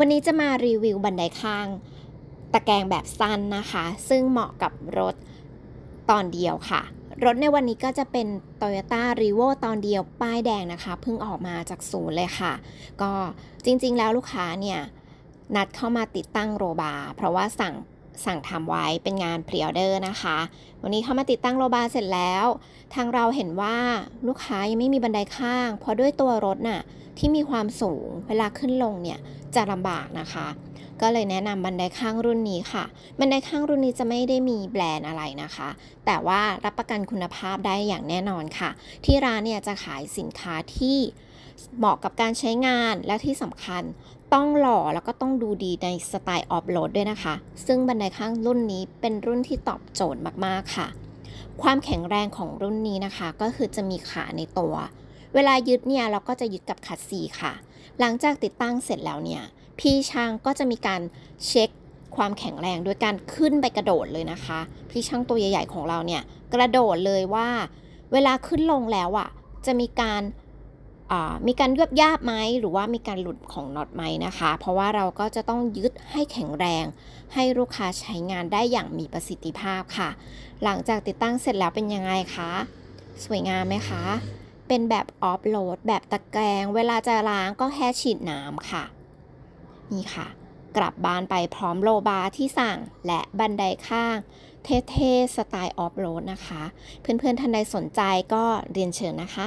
วันนี้จะมารีวิวบันไดข้าง ตะแกรงแบบสั้นนะคะ ซึ่งเหมาะกับรถตอนเดียวค่ะ รถในวันนี้ก็จะเป็น Toyota r e v o ตอนเดียวป้ายแดงนะคะ เพิ่งออกมาจากศูนย์เลยค่ะ ก็จริงๆแล้วลูกค้าเนี่ย นัดเข้ามาติดตั้งโรบาร์เพราะว่าสั่ง สั่งทำไว้เป็นงานพรีออเดอร์นะคะ วันนี้เข้ามาติดตั้งโรบาร์เสร็จแล้ว ทางเราเห็นว่าลูกค้ายังไม่มีบันไดข้าง เพราะด้วยตัวรถน่ะที่มีความสูงเวลาขึ้นลงเนี่ยจะลำบากนะคะ ก็เลยแนะนำบันไดข้างรุ่นนี้ค่ะ บันไดข้างรุ่นนี้จะไม่ได้มีแบรนด์อะไรนะคะ แต่ว่ารับประกันคุณภาพได้อย่างแน่นอนค่ะ ที่ร้านเนี่ยจะขายสินค้าที่เหมาะกับการใช้งานและที่สำคัญ ต้องหล่อแล้วก็ต้องดูดีในสไตล์ออฟโรดด้วยนะคะ ซึ่งบันไดข้างรุ่นนี้เป็นรุ่นที่ตอบโจทย์มากๆค่ะ ความแข็งแรงของรุ่นนี้นะคะ ก็คือจะมีขาในตัว เวลายึดเนี่ยเราก็จะยึดกับคัสซีค่ะ หลังจากติดตั้งเสร็จแล้วเนี่ย พี่ช่างก็จะมีการเช็คความแข็งแรงโดยการขึ้นไปกระโดดเลยนะคะ พี่ช่างตัวใหญ่ๆของเราเนี่ยกระโดดเลยว่า เวลาขึ้นลงแล้วอะจะมีการ มีการยวบยาบไหมหรือว่ามีการหลุดของน็อตไหมนะคะ เพราะว่าเราก็จะต้องยึดให้แข็งแรง ให้ลูกค้าใช้งานได้อย่างมีประสิทธิภาพค่ะ หลังจากติดตั้งเสร็จแล้วเป็นยังไงคะสวยงามไหมคะ เป็นแบบออฟโหลดแบบตะแกรงเวลาจะล้างก็แค่ฉีดน้ำค่ะ นี่ค่ะ กลับบ้านไปพร้อมโลบาร์ที่สั่งและบันไดข้าง เท่ๆสไตล์ออฟโรดนะคะ เพื่อนๆท่านใดสนใจก็เรียนเชิญนะคะ